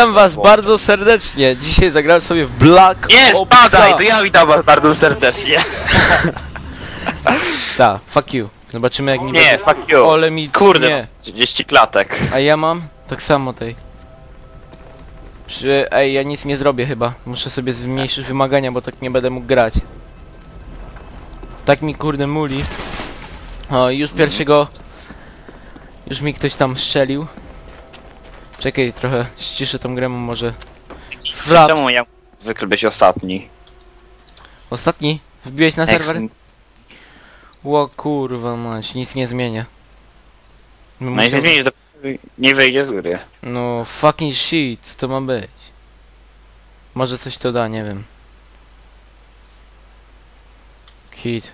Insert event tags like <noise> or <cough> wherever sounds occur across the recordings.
Witam was bardzo serdecznie. Dzisiaj zagrałem sobie w Black Nie, Opsa. spadaj, to ja witam was bardzo serdecznie. <laughs> Ta, fuck you. Zobaczymy jak mi Nie, będzie. fuck you. Ole mi Kurde, nie. 30 klatek. A ja mam tak samo tej. Przy, ej, ja nic nie zrobię chyba. Muszę sobie zmniejszyć wymagania, bo tak nie będę mógł grać. Tak mi kurde muli. O, już pierwszego... Już mi ktoś tam strzelił. Czekaj, trochę ściszę tą grę, może... Frap. Czemu ja zwykle być ostatni? Ostatni? Wbiłeś na serwer? Ło kurwa mać, nic nie zmienia. No, No i zmienić do... nie wyjdzie z gry. no fucking shit, co to ma być? Może coś to da, nie wiem. Hit.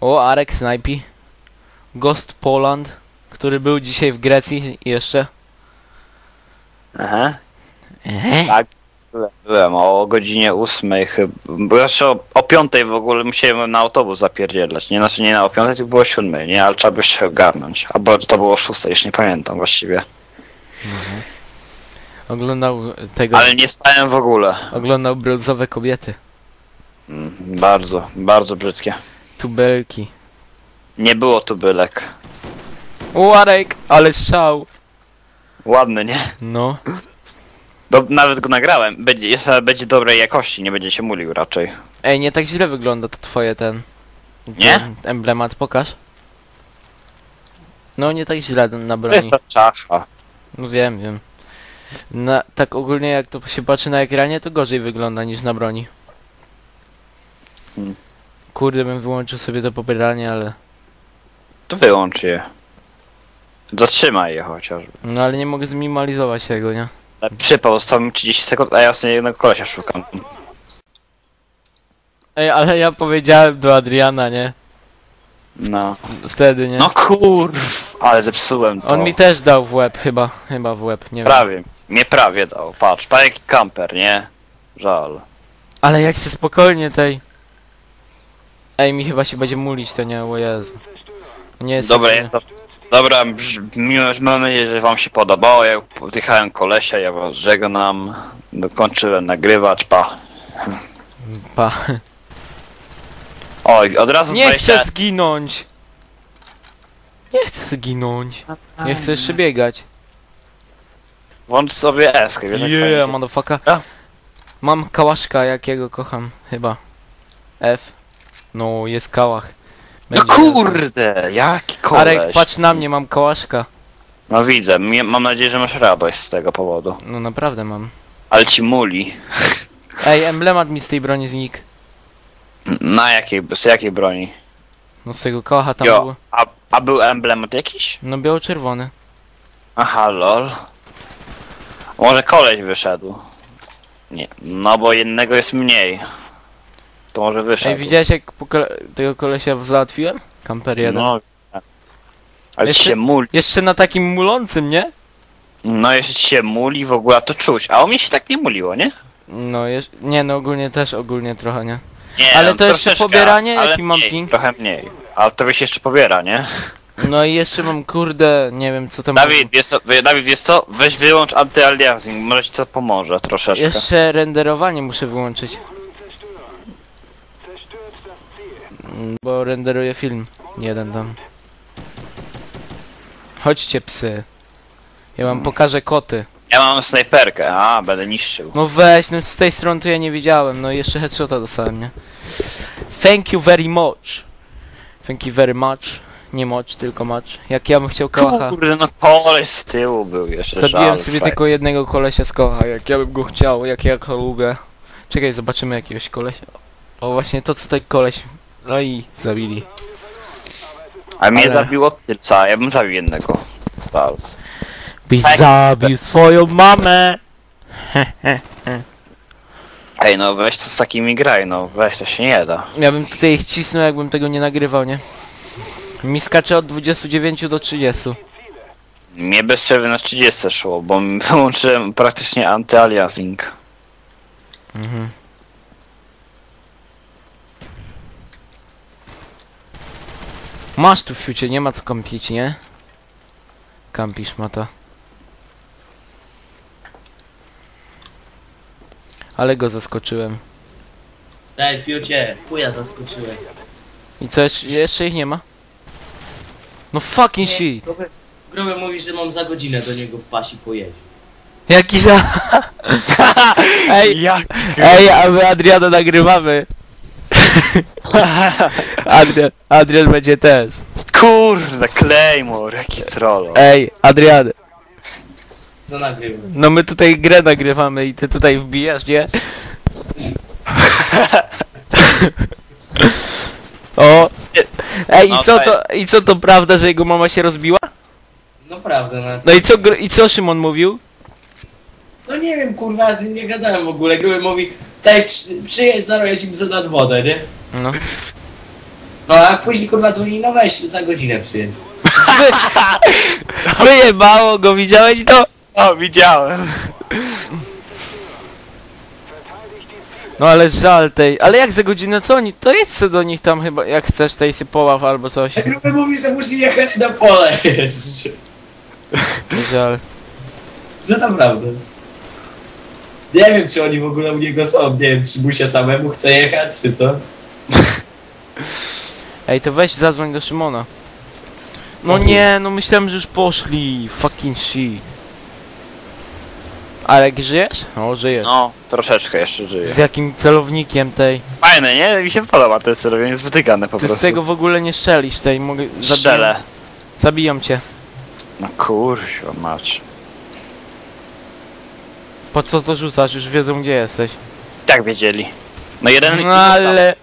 O, Arek Snipey. Ghost Poland, który był dzisiaj w Grecji jeszcze. Aha. Ehe. Tak. Byłem, o godzinie 8 chyba. Bo jeszcze o, o 5 w ogóle musiałem na autobus zapierdzielać. Nie, znaczy nie na o 5, tylko było 7, nie? Ale trzeba by się ogarnąć. Albo to było 6, już nie pamiętam właściwie. Oglądał tego, Ale nie spałem w ogóle. oglądał brązowe kobiety. Mm, Bardzo, bardzo brzydkie. Tubelki. Nie było tu bylek. O, Arek, ale strzał. Ładny, nie? No. Do, nawet go nagrałem. Będzie, jest, będzie dobrej jakości, nie będzie się mulił raczej. Ej, nie tak źle wygląda to twoje ten... Nie? ten Emblemat, pokaż. No, nie tak źle na To jest broni. to czacha. No wiem, wiem. Na, tak ogólnie jak to się patrzy na ekranie, to gorzej wygląda niż na broni. Hmm. Kurde, bym wyłączył sobie to pobieranie, ale... To wyłącz je. Zatrzymaj je chociażby. No ale nie mogę zminimalizować tego, nie? Przypał, zostało mi 30 sekund, a ja sobie jednego kolesia szukam. Ej, ale ja powiedziałem do Adriana, nie? No. Wtedy, nie? No kurw, ale zepsułem to. On mi też dał w łeb, chyba. Chyba w łeb, nie wiem. Prawie, mnie prawie dał. Patrz, pa jaki kamper, nie? Żal. Ale jak się spokojnie tej... Ej, mi chyba się będzie mulić to, nie? O Jezu. Nie jest... Dobra, nie. ja to, dobra, mam nadzieję, że wam się podobało. Ja potychałem kolesia, ja was żegnam. Dokończyłem nagrywać, pa. Pa. Oj, od razu Nie 20... chcę zginąć! Nie chcę zginąć. Ja chcę jeszcze biegać. Włącz sobie eskę, wiesz jak fajnie Yeah, motherfucker. A? Mam kałaszka, jakiego kocham, chyba. F. No, jest kałach. No Będzie- kurde, jaki koleś. Arek, patrz na mnie, mam kałaszka. No widzę, Mie- mam nadzieję, że masz radość z tego powodu. No naprawdę mam. Ale ci muli. Ej, emblemat mi z tej broni znikł. Na jakiej, z jakiej broni? No z tego kałacha tam Jo, było. a, a był emblemat jakiś? No biało-czerwony. Aha, lol. Może koleś wyszedł. Nie, no bo jednego jest mniej. To może wyszedł. Ej, widziałeś jak po kole tego kolesia załatwiłem? Kamper jeden. No. Ale Jeszcze- się muli. Jeszcze na takim mulącym, nie? No jeśli się muli w ogóle to czuć. A u mnie się tak nie muliło, nie? No, jeż... nie no, ogólnie też, ogólnie trochę, nie? Nie, Ale no, to jeszcze pobieranie? Jaki mam mniej, ping? Trochę mniej. Ale to by się jeszcze pobiera, nie? No i jeszcze mam, kurde, nie wiem co tam... Dawid, jest co, Dawid, jest co? Weź wyłącz anty-aliasing, może ci to pomoże troszeczkę. Jeszcze renderowanie muszę wyłączyć. Mm, Bo renderuję film. Jeden tam. Chodźcie psy. Ja wam pokażę koty. Ja mam snajperkę, a będę niszczył. No weź, no z tej strony to ja nie widziałem. No i jeszcze headshota dostałem, nie? Thank you very much. Thank you very much. Nie much, tylko much. Jak ja bym chciał kałacha. Kurde, no koleś z tyłu był jeszcze. Zabiłem żal, sobie fajnie. tylko jednego kolesia z kocha, jak ja bym go chciał, jak ja go lubię. Czekaj, zobaczymy jakiegoś kolesia. O właśnie to co ten koleś. No i zabili. A mnie ale- zabiło tylca, ja bym zabił jednego. Żal. Byś Tak. zabił swoją mamę! <laughs> Ej, no weź to z takimi graj, no weź, to się nie da. Ja bym tutaj ich cisnął, jakbym tego nie nagrywał, nie? Mi skacze od 29 do 30. Mnie bez przerwy na 30 szło, bo <laughs> wyłączyłem praktycznie anty-aliasing. Mhm. Masz tu w fiucie, nie ma co kampić, nie? Kampisz, mata. Ale go zaskoczyłem. Daj, fiucie, chuja zaskoczyłem. I co, jeszcze, jeszcze ich nie ma? No fucking shit. Gruby, gruby mówi, że mam za godzinę do niego wpaść i pojeść. Jaki za... <laughs> Ej, Jak? ej, a my Adriana nagrywamy. <laughs> Adrian, Adrian będzie też. Kurde, Claymore, jaki troll. Ej, Adrian, Co nagrywam? no my tutaj grę nagrywamy i ty tutaj wbijasz, nie? <laughs> O! Ej, i co to, i co to prawda, że jego mama się rozbiła? No prawda, na co? No i co, gr- i co Szymon mówił? No nie wiem, kurwa, ja z nim nie gadałem w ogóle. Gruby mówi, tak, przy- przyjedź, zarobię ci za nad wodę, nie? No. No a później kurwa dzwoni, no weź, za godzinę przyjedź. Wy, <laughs> wyjebało go, widziałeś to? O, widziałem. No ale żal tej, ale jak za godzinę, co oni, to jedź se do nich tam chyba, jak chcesz, tej się poław albo coś. A gruby mówi, że musi jechać na pole <laughs> jeszcze. Żal. Że naprawdę. Nie wiem, czy oni w ogóle u niego są. Nie wiem, czy Busia samemu chce jechać, czy co? <laughs> Ej, to weź zadzwoń do Szymona. No nie, no myślałem, że już poszli. Fucking shit. Alek, żyjesz? O, żyjesz. No, troszeczkę jeszcze żyję. Z jakim celownikiem tej? Fajne, nie? Mi się podoba ten sterowienie, jest wytykane po Ty prostu. z tego w ogóle nie strzelisz tej, mogę... zabiją- Strzelę. Zabiją cię. No kurwa, mać. Po co to rzucasz? Już wiedzą gdzie jesteś. Tak wiedzieli. No jeden No ale...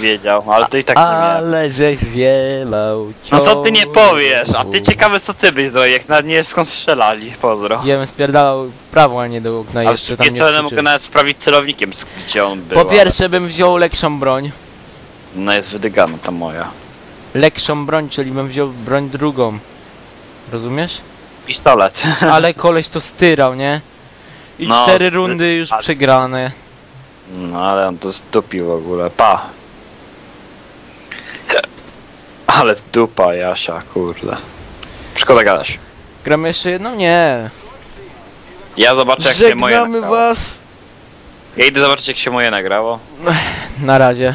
wiedział, ale to i tak nie miałem. Ale żeś zjebał No co ty nie powiesz, a ty ciekawe co ty byś zrobił, jak nawet nie wiesz skąd strzelali, pozdro. Ja bym spierdalał w prawo, a nie do okna Ale z jeszcze tam nie strony skoczyłem. mogę nawet sprawdzić celownikiem, z- gdzie on był. Po pierwsze bym wziął lepszą broń. ale- No jest wydygana ta moja. Lepszą broń, czyli bym wziął broń drugą. Rozumiesz? Pistolet. <laughs> Ale koleś to styrał, nie? I No, cztery rundy już ale- przegrane. No ale on to zdupił w ogóle, pa. Ale dupa Jasia, kurde. Szkoda gadać. Gramy jeszcze jedną? Nie. Ja zobaczę jak się moje Żegnamy nagrało. was. Ja idę zobaczyć jak się moje nagrało. Na razie.